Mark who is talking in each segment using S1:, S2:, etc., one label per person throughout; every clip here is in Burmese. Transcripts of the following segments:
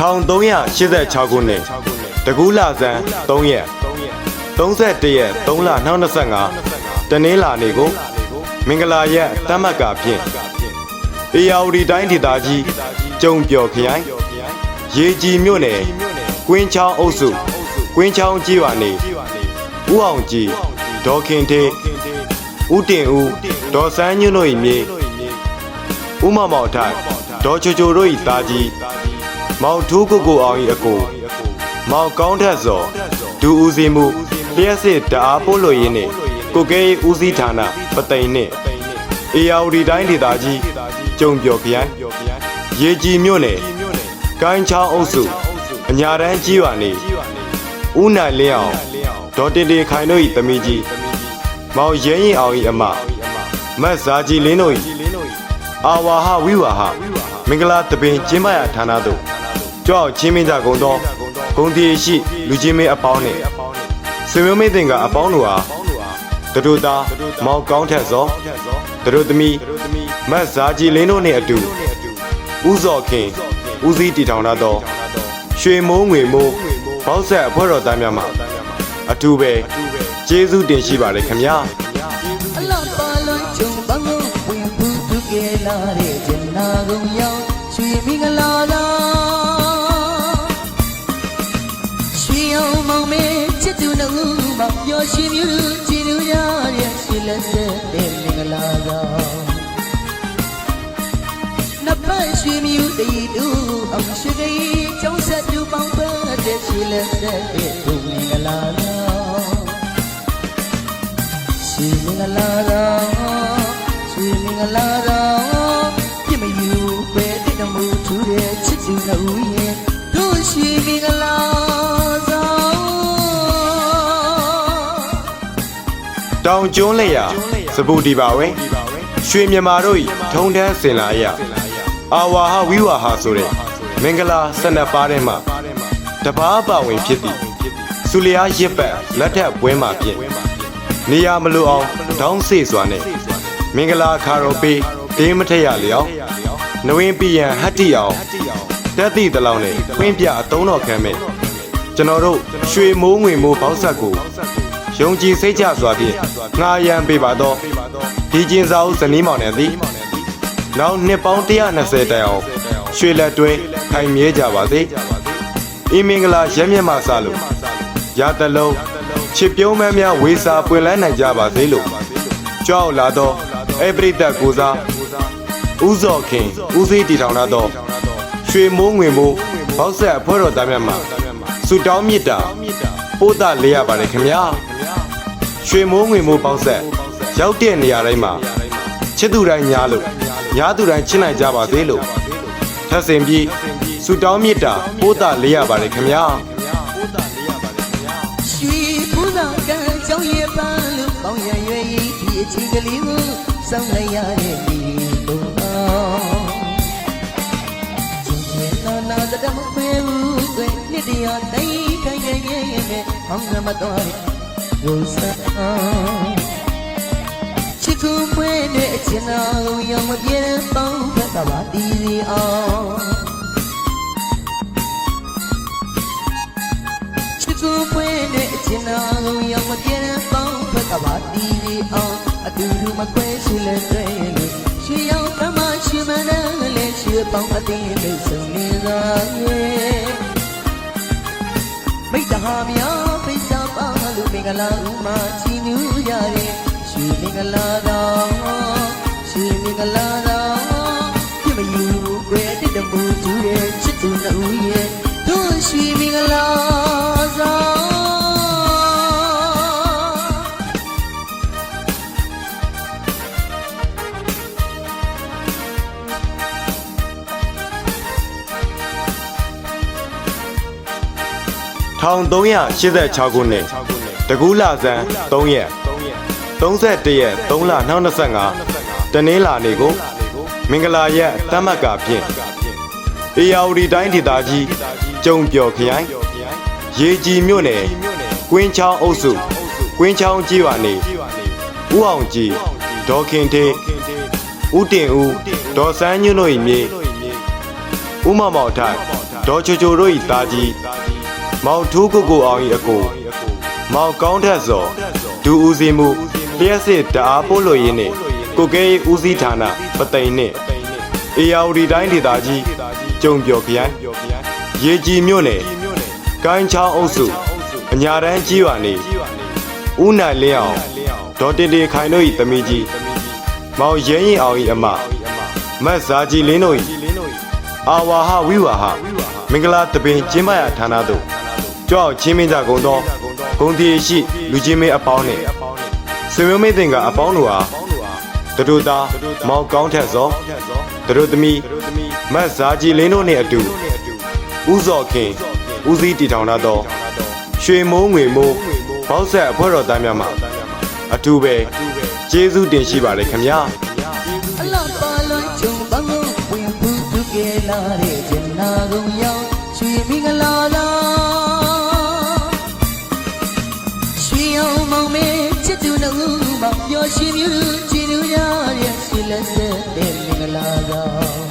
S1: 1386ခုနှစ်တကူးလာဇန်3ရက်31ရက်3လ2025တနင်္လာနေ့ကိုမင်္ဂလာရက်တမတ်ကာဖြင့်အေယာဝတီတိုင်းဒေသကြီးကျုံပျော်ခရိုင်ရေကြီးမြို့နယ်ကွင်းချောင်းအုပ်စုကွင်းချောင်းကြီးဝါနေဦးအောင်ကြည်ဒေါ်ခင်ထေးဦးတင်ဦးဒေါ်စန်းညွန့်တို့၏မြေဦးမောင်မောင်ထိုက်ဒေါ်ချိုချိုတို့၏သားကြီး မောင်ထူးကိုကိုအောင်၏အကိုမောင်ကောင်းထက်စောဒူဦးစီမှုလျှက်စစ်တအားပို့လို့ရင်းနှင့်ကိုကဲဦးစီးဌာနပသိမ်နှင့်အေယာဝတီတိုင်းဒေသကြီးကျုံပျော်ခရိုင်ရေကြီးမြို့နယ်ကိုင်းချောင်းအုပ်စုအညာတန်းကြီးဝါနေဦးနိုင်လင်းအောင်ဒေါ်တင်တင်ခိုင်တို့၏သမီးကြီးမောင်ရဲရင်အောင်၏အမမတ်ဇာကြီးလင်းတို့၏အာဝါဟဝိဝါဟမင်္ဂလာတပင်ကျင်းပရာဌာနသို့ ကြောက်ချင်းမင်းကြကုန်သောဂုံတီရှိလူချင်းမင်းအပေါင်းနှင့်ဆွေမျိုးမင်းတင်ကအပေါင်းတို့အားတတို့သားမောင်ကောင်းထက်စောတတို့သမီးမတ်ဇာကြီးလင်းတို့နှင့်အတူဥဇော်ခင်ဦးစီးတည်ထောင်လာသောရွှေမိုးငွေမိုးဘောက်ဆက်အဖွဲ့တော်သားများမှအထူးပဲကျေးဇူးတင်ရှိပါတယ်ခင်ဗျာ
S2: အလောက်ပါလွန်ချုံဘငုံဝင်ဖူးသူကဲလာတဲ့ကျင်နာကုန်ရောက် မောင်မဲချစ်သူနှုတ်မပျော်ရွှင်မြူကြည်လူရရဲ့ရှိလက်ဆက်တဲ့မင်္ဂလာကောင်နှစ်ပတ်ရွှေမြူတည်တူအောင်ရှိကြီးကျောင်းဆက်သူပေါင်းပတ်တဲ့ရှိလက်ဆက်တဲ့သူမင်္ဂလာကောင်ရွှေမင်္ဂလာ တောင်
S1: ကျွန်းလက်ရာစပူတီပါဝဲရွှေမြမာတို့ဤထုံတန်းစင်လာရအာဝါဟဝိဝါဟာဆိုတဲ့မင်္ဂလာ၁၂ပါးထဲမှာတပားပါဝင်ဖြစ်သည်ဆူလျားရစ်ပတ်လက်ထပ်ပွဲမှာဖြင့်နေရမလို့အောင်ဒေါင်းစေစွာနဲ့မင်္ဂလာခါရောပေးဒင်းမထက်ရလျောက်နဝင်းပြည်ရန်ဟတ်တီအောင်တက်သည့်တလောင်းနဲ့ခွင်းပြအသုံးတော်ခံမဲ့ကျွန်တော်တို့ရွှေမိုးငွေမိုးဘောက်ဆက်ကို ယုံကြည်စိတ်ချစွာဖြင့်ငှားရမ်းပေးပါတော့ဒီကျင်းစာအုပ်ဇနီးမောင်နှံသည်နောက်နှစ်ပေါင်း120တိုင်အောင်ရွှေလက်တွဲခိုင်မြဲကြပါစေအင်းမင်္ဂလာရဲမြတ်မဆလို့ရတလုံးချစ်ပြုံးမန်းများဝေစာပွင့်လန်းနိုင်ကြပါစေလို့ကြောက်လာတော့အပရိသတ်ကိုစားဥဇော်ခင်ဦးစီးတည်ထောင်လာတော့ရွှေမိုးငွေမိုးဘောက်ဆက်အဖွဲ့တော်သားများမှာဆုတောင်းမြတ်တာပို့တာလေးရပါတယ်ခင်ဗျာ ရွှေမိုးငွေမိုးပေါင်းဆက်ရောက်တဲ့နေရာတိုင်းမှာချစ်သူတိုင်းညားလို့ညားသူတိုင်းချစ်နိုင်ကြပါသေးလို့ထပ်ဆင်ပြီးဆူတောင်းမြစ်တာပိုးတာလေးရပါတယ်ခင်ဗျာ
S2: ရွှေပူဇော်ကံကြောင်းရပန်းလို့ပေါင်းရရွယ်ဤဒီအချိန်ကလေးကိုစောင့်လိုက်ရတဲ့ဒီကိုအောင်ကျင်ကျင်နာနာတမခွေဘူးကွယ်နှစ်တရာတိုင်းခိုင်ရဲ့ရဲ့နဲ့ဟောင်းကမတော် ရိုးစားချစ်ခုပွဲနဲ့အချင်နာကိုရောမပြေပေါင်းဖက်တာပါတီးစီအောင်ချစ်သူပွင့်တဲ့အချင်နာကိုရောက်မပြေတဲ့ပေါင်းဖက်ကပါတီးရီအောင်အတူတူမခွဲရှိလဲတဲ့လို့ရှေးရောက်ကမှရှေးမနဲ့လဲရှေးပေါင်းအသိလို့ဆုံနေသာရဲ့မိတ္တဟာများပိစာပါ လို့မင်္ဂလာဥမာချီးနူးကြတဲ့ရှေးမင်္ဂလာတော်ရှေးမင်္ဂလာတော်ပြမယူွယ်တဲ့တမှုသူရဲ့ချစ်သူနှုတ်ရဲ့တို့ရှေးမင်္ဂလာဆောင်
S1: 1386ခုနှစ် တကူးလာဇန်3ရက်31ရက်3လ2025တနင်္လာနေ့ကိုမင်္ဂလာရက်တမတ်ကာဖြင့်အေယာဝတီတိုင်းဒေသကြီးကျုံပျော်ခရိုင်ရေကြီးမြို့နယ်ကွင်းချောင်းအုပ်စုကွင်းချောင်းကြီးဝါနေဦးအောင်ကြည်ဒေါ်ခင်ထေးဦးတင်ဦးဒေါ်စန်းညွန့်တို့၏မြေဦးမောင်မောင်ထိုက်ဒေါ်ချိုချိုတို့၏သားကြီးမောင်ထူးကိုကိုအောင်၏အကို မောင်ကောင်းထက်စောဒူဦးစီမှုလျှက်စစ်တအားပို့လို့ရင်းနှင့်ကိုကဲရေးဦးစီးဌာနပသိမ်နှင့်အေယာဝတီတိုင်းဒေသကြီးကျုံပြော်ခရိုင်ရေကြီးမြို့နယ်ကိုင်းချောင်းအုပ်စုအညာတန်းကြီးရွာနေဦးနိုင်လင်းအောင်ဒေါ်တင်တင်ခိုင်တို့၏သမီးကြီးမောင်ရဲရင်အောင်၏အမမတ်ဇာကြီးလင်းတို့၏အာဝါဟဝိဝါဟမင်္ဂလာတပင်ကျင်းပရာဌာနသို့ကြောက်ချင်းမင်းကြကုန်သော ဂုံတီရှိလူချင်းမင်းအပေါင်းနှင့်ဆွေမျိုးမင်းတင်ကအပေါင်းတို့အားတတို့သားမောင်ကောင်းထက်စောတတို့သမီးမတ်ဇာကြီးလင်းတို့နှင့်အတူဥဇော်ခင်ဦးစီးတည်ထောင်ထားသောရွှေမိုးငွေမိုးဘောက်ဆက်အဖွဲ့တော်သားများမှအထူးပဲကျေးဇူးတင်ရှိပါတယ်ခင်ဗျာ
S2: အလားပါလွန်ကြုံပန်းကိုဝင်ဖူးသူကဲလာတဲ့ကျင်နာကုန်ရောက်ရွှေမင်္ဂလာ မပျော်ရွှင်မြူကြည်နူရတဲ့ရွှေလက်ဆက်တဲ့မင်္ဂလာကောင်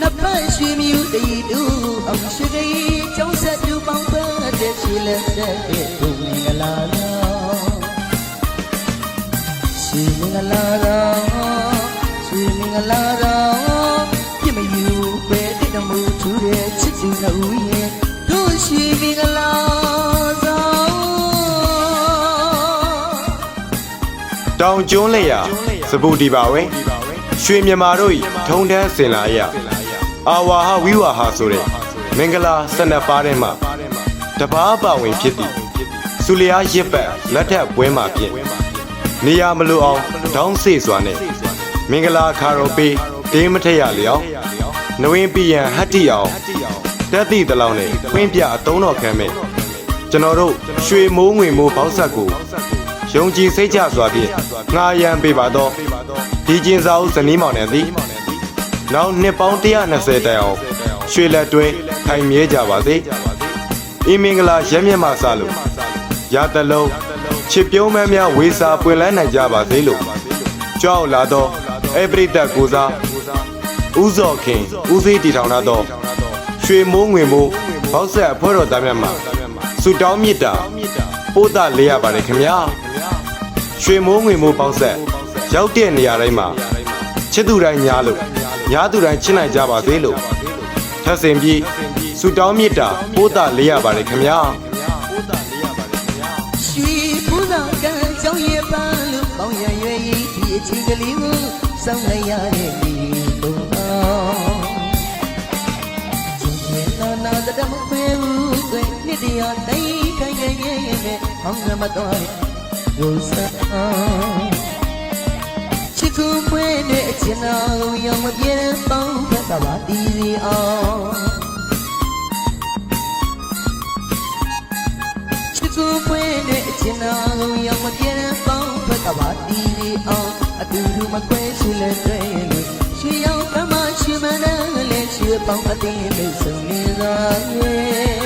S2: နပ်ပတ်ရွှေမြူတည်တူအောင်ရှိကြီးကျောင်းဆက်သူပေါင်းဖက်တဲ့ရွှေလက်ဆက်တဲ့သူမင်္ဂလာကောင်ရွှေမင်္ဂလာတော်ရွှေမင်္ဂလာတော်ပြည့်မယူပဲတိတ်တမှုထူတဲ့ချစ်သူနှစ်ဦးရဲ့တို့
S1: တောင်ကျွန်းလက်ရစပူတီပါဝဲရွှေမြမာတို့ဤထုံတန်းစင်လာရအာဝါဟဝိဝါဟာဆိုတဲ့မင်္ဂလာ၁၂ပါးထဲမှာတပားပါဝင်ဖြစ်သည်စူလျာရစ်ပတ်လက်ထပ်ပွဲမှာဖြင့်နေရမလို့အောင်ဒေါင်းစေစွာနဲ့မင်္ဂလာခါရောပေးဒင်းမထက်ရလျောက်နဝင်းပြယံဟတ်တီအောင်တက်သည့်တလောင်းနဲ့ဖွင့်ပြအတုံးတော်ခံမဲ့ကျွန်တော်တို့ရွှေမိုးငွေမိုးပေါက်ဆက်ကို ယုံကြည်စိတ်ချစွာဖြင့်ငှာရန်ပေးပါတော့ဒီကျင်စာအုပ်ဇနီးမောင်နဲ့သည်နောက်နှစ်ပေါင်း120တိုင်အောင်ရွှေလက်တွဲခိုင်မြဲကြပါစေအင်းမင်္ဂလာရက်မြတ်မှစလို့ရတလုံးချစ်ပြုံးမန်းများဝေစာပွင့်လန်းနိုင်ကြပါစေလို့ကြောက်လာတော့အပရိဒတ်ကိုစားဥဇော်ခင်ဦးစေးတီထောင်လာတော့ရွှေမိုးငွေမိုးဘောက်ဆက်အဖွဲ့တော်သားများမှာဆူတောင်းမြစ်တာပို့တာလေးရပါတယ်ခင်ဗျာ ရွှေမိုးငွေမိုးပေါင်းဆက်ရောက်တဲ့နေရာတိုင်းမှာချစ်သူတိုင်းညားလို့ညားသူတိုင်းချစ်နိုင်ကြပါစေလို့ထပ်ဆင်ပြီးဆူတောင်းမြစ်တာပိုးတာလေးရပါတယ်ခင်ဗျာ
S2: ရွှေပူဇော်ကံကြောင့်ရပန်းလို့ပေါင်းရရွယ်ဤဒီအချိန်ကလေးကိုစောင့်လိုက်ရတဲ့ဒီလိုအောင်ကျင်ကျင်နာနာတတ်မခွဲဘူးကွယ်နှစ်တရာတိုင်းခိုင်ခိုင်ရဲ့နဲ့ဟောင်းမတော် တဲ့ရိုးစားချစ်ခုပွေးတဲ့အချင်တော်ရောမပြေတဲ့ပေါင်းဖက်သာပါတီစီအောင်ချစ်သူပွင့်တဲ့အချင်တော်ကိုရောက်မပြေတဲ့ပေါင်းဖက်ကပါတီးရီအောင်အတူတူမကွဲရှိလဲတွေ့လို့ရွှေရောင်ကမှရွှေမန်းနဲ့လဲရွှေပေါင်းအတင်းလို့ဆုံနေသာရဲ့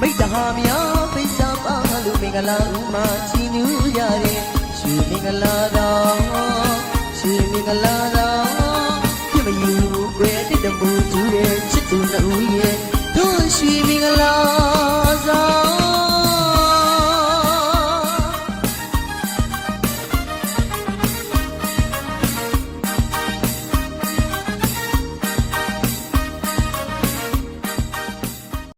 S2: မိတ္တဟာများပိစာပါ လို့မင်္ဂလာဥမာချီးနူးရတဲ့ရွှေမင်္ဂလာတော်ရွှေမင်္ဂလာတော်ပြမယူွယ်တဲ့တမှုကျူတဲ့ချစ်သူနှစ်ဦးရဲ့တို့ရွှေမင်္ဂလာ